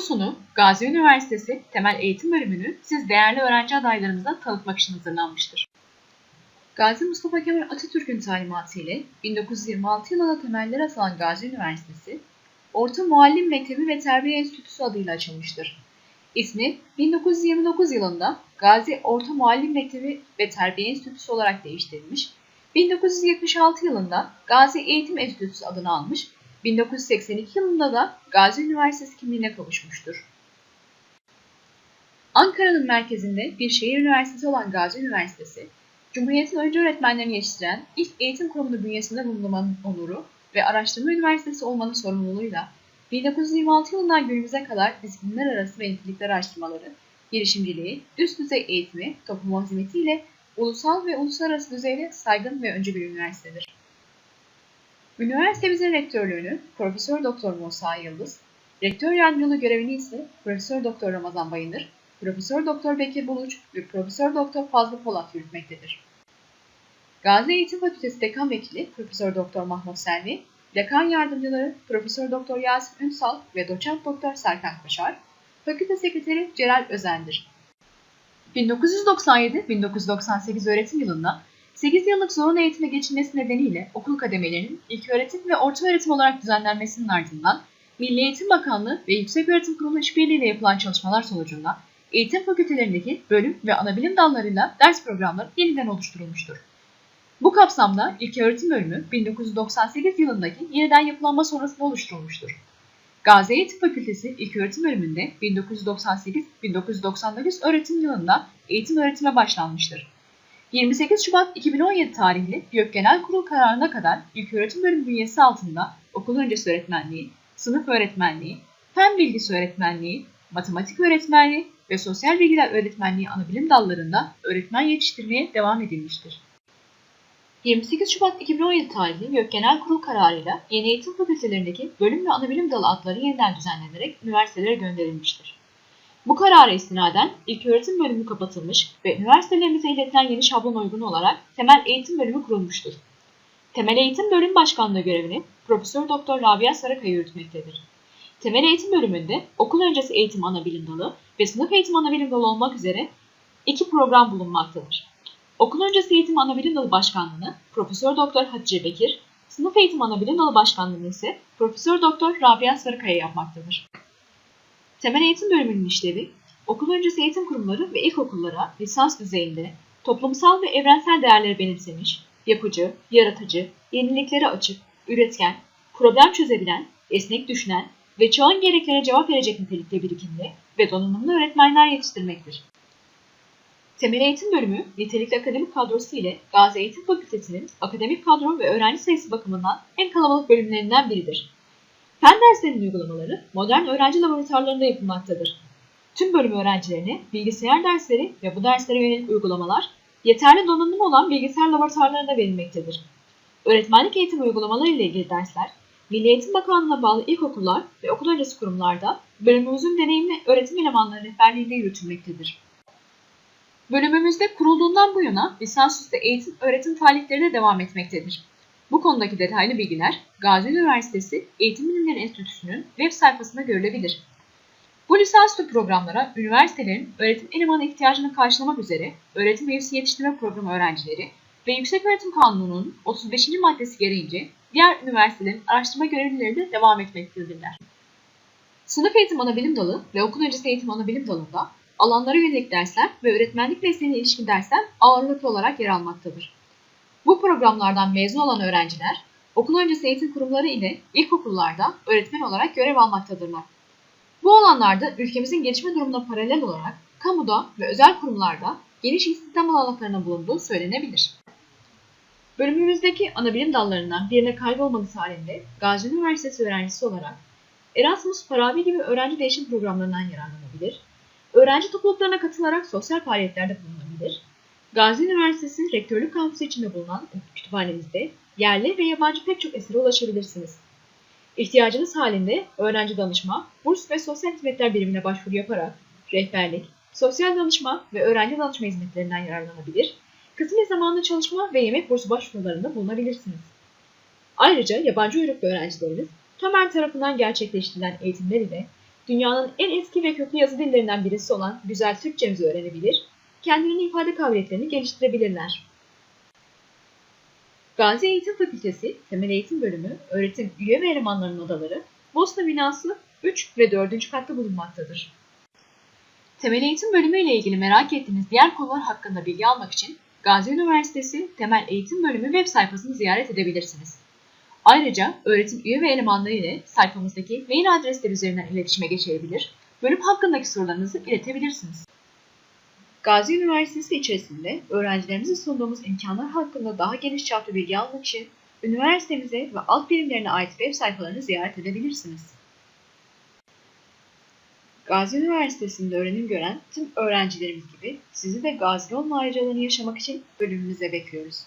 sunu Gazi Üniversitesi Temel Eğitim Bölümünü siz değerli öğrenci adaylarımıza tanıtmak için hazırlanmıştır. Gazi Mustafa Kemal Atatürk'ün talimatı ile 1926 yılında temelleri atılan Gazi Üniversitesi, Orta Muallim Mektebi ve Terbiye Enstitüsü adıyla açılmıştır. İsmi 1929 yılında Gazi Orta Muallim Mektebi ve Terbiye Enstitüsü olarak değiştirilmiş, 1976 yılında Gazi Eğitim Enstitüsü adını almış 1982 yılında da Gazi Üniversitesi kimliğine kavuşmuştur. Ankara'nın merkezinde bir şehir üniversitesi olan Gazi Üniversitesi, Cumhuriyet'in önce öğretmenlerini yetiştiren ilk eğitim kurumunu bünyesinde bulunmanın onuru ve araştırma üniversitesi olmanın sorumluluğuyla 1926 yılından günümüze kadar disiplinler arası ve nitelikler araştırmaları, girişimciliği, üst düzey eğitimi, toplum hizmetiyle ulusal ve uluslararası düzeyde saygın ve öncü bir üniversitedir. Üniversitemizin rektörlüğünü Profesör Doktor Musa Yıldız, rektör yardımcılığı görevini ise Profesör Doktor Ramazan Bayındır, Profesör Doktor Bekir Buluç ve Profesör Doktor Fazlı Polat yürütmektedir. Gazi Eğitim Fakültesi Dekan Vekili Profesör Doktor Mahmut Selvi, Dekan Yardımcıları Profesör Doktor Yasin Ünsal ve Doçent Doktor Serkan Koşar, Fakülte Sekreteri Celal Özendir. 1997-1998 öğretim yılında 8 yıllık zorunlu eğitime geçilmesi nedeniyle okul kademelerinin ilk öğretim ve orta öğretim olarak düzenlenmesinin ardından Milli Eğitim Bakanlığı ve Yükseköğretim Kurumu işbirliğiyle yapılan çalışmalar sonucunda eğitim fakültelerindeki bölüm ve anabilim dallarıyla ders programları yeniden oluşturulmuştur. Bu kapsamda ilk öğretim bölümü 1998 yılındaki yeniden yapılanma sonrasında oluşturulmuştur. Gazi Eğitim Fakültesi ilk öğretim bölümünde 1998-1999 öğretim yılında eğitim öğretime başlanmıştır. 28 Şubat 2017 tarihli YÖK Genel Kurul kararına kadar ilköğretim bölüm bünyesi altında okul öncesi öğretmenliği, sınıf öğretmenliği, fen bilgisi öğretmenliği, matematik öğretmenliği ve sosyal bilgiler öğretmenliği anabilim dallarında öğretmen yetiştirmeye devam edilmiştir. 28 Şubat 2017 tarihli YÖK Genel Kurul kararıyla yeni eğitim fakültelerindeki bölüm ve anabilim dalı adları yeniden düzenlenerek üniversitelere gönderilmiştir. Bu karara istinaden ilköğretim bölümü kapatılmış ve üniversitelerimize iletilen yeni şablon uygun olarak temel eğitim bölümü kurulmuştur. Temel eğitim bölüm başkanlığı görevini Profesör Doktor Rabia Sarakaya yürütmektedir. Temel eğitim bölümünde okul öncesi eğitim ana bilim dalı ve sınıf eğitim ana bilim dalı olmak üzere iki program bulunmaktadır. Okul öncesi eğitim ana bilim dalı başkanlığını Profesör Doktor Hatice Bekir, sınıf eğitim ana bilim dalı başkanlığını ise Profesör Doktor Rabia Sarıkaya yapmaktadır. Temel eğitim bölümünün işlevi, okul öncesi eğitim kurumları ve ilkokullara lisans düzeyinde toplumsal ve evrensel değerleri benimsemiş, yapıcı, yaratıcı, yeniliklere açık, üretken, problem çözebilen, esnek düşünen ve çağın gereklerine cevap verecek nitelikte birikimli ve donanımlı öğretmenler yetiştirmektir. Temel eğitim bölümü nitelikli akademik kadrosu ile Gazi Eğitim Fakültesi'nin akademik kadro ve öğrenci sayısı bakımından en kalabalık bölümlerinden biridir. Fen derslerinin uygulamaları modern öğrenci laboratuvarlarında yapılmaktadır. Tüm bölüm öğrencilerine bilgisayar dersleri ve bu derslere yönelik uygulamalar yeterli donanımı olan bilgisayar laboratuvarlarında verilmektedir. Öğretmenlik eğitim uygulamaları ile ilgili dersler, Milli Eğitim Bakanlığı'na bağlı ilkokullar ve okul öncesi kurumlarda bölümümüzün deneyimli öğretim elemanları rehberliğinde yürütülmektedir. Bölümümüzde kurulduğundan bu yana lisansüstü eğitim öğretim faaliyetleri de devam etmektedir. Bu konudaki detaylı bilgiler Gazi Üniversitesi Eğitim Bilimleri Enstitüsü'nün web sayfasında görülebilir. Bu lisansüstü programlara üniversitelerin öğretim elemanı ihtiyacını karşılamak üzere öğretim üyesi yetiştirme programı öğrencileri ve Yükseköğretim Kanunu'nun 35. maddesi gereğince diğer üniversitelerin araştırma görevlileri de devam etmektedirler. Sınıf eğitim anabilim dalı ve okul öncesi eğitim anabilim dalında alanlara yönelik dersler ve öğretmenlik mesleğine ilişkin dersler ağırlıklı olarak yer almaktadır. Bu programlardan mezun olan öğrenciler okul öncesi eğitim kurumları ile ilkokullarda öğretmen olarak görev almaktadırlar. Bu alanlarda ülkemizin gelişme durumuna paralel olarak kamuda ve özel kurumlarda geniş istihdam alanlarına bulunduğu söylenebilir. Bölümümüzdeki anabilim dallarından birine kaybolmanız halinde Gazi Üniversitesi öğrencisi olarak Erasmus, Farabi gibi öğrenci değişim programlarından yararlanabilir, öğrenci topluluklarına katılarak sosyal faaliyetlerde bulunabilir, Gazi Üniversitesi Rektörlük Kampüsü içinde bulunan kütüphanemizde yerli ve yabancı pek çok esere ulaşabilirsiniz. İhtiyacınız halinde öğrenci danışma, burs ve sosyal hizmetler birimine başvuru yaparak rehberlik, sosyal danışma ve öğrenci danışma hizmetlerinden yararlanabilir, kısmi zamanlı çalışma ve yemek bursu başvurularında bulunabilirsiniz. Ayrıca yabancı uyruklu öğrencilerimiz TÖMER tarafından gerçekleştirilen eğitimler ile dünyanın en eski ve köklü yazı dillerinden birisi olan güzel Türkçemizi öğrenebilir, kendilerini ifade kabiliyetlerini geliştirebilirler. Gazi Eğitim Fakültesi Temel Eğitim Bölümü öğretim üye ve elemanlarının odaları Bosna binası 3 ve 4. katta bulunmaktadır. Temel Eğitim Bölümü ile ilgili merak ettiğiniz diğer konular hakkında bilgi almak için Gazi Üniversitesi Temel Eğitim Bölümü web sayfasını ziyaret edebilirsiniz. Ayrıca öğretim üye ve elemanları ile sayfamızdaki mail adresleri üzerinden iletişime geçebilir, bölüm hakkındaki sorularınızı iletebilirsiniz. Gazi Üniversitesi içerisinde öğrencilerimize sunduğumuz imkanlar hakkında daha geniş çaplı bilgi almak için üniversitemize ve alt birimlerine ait web sayfalarını ziyaret edebilirsiniz. Gazi Üniversitesi'nde öğrenim gören tüm öğrencilerimiz gibi sizi de Gazi olma ayrıcalığını yaşamak için bölümümüze bekliyoruz.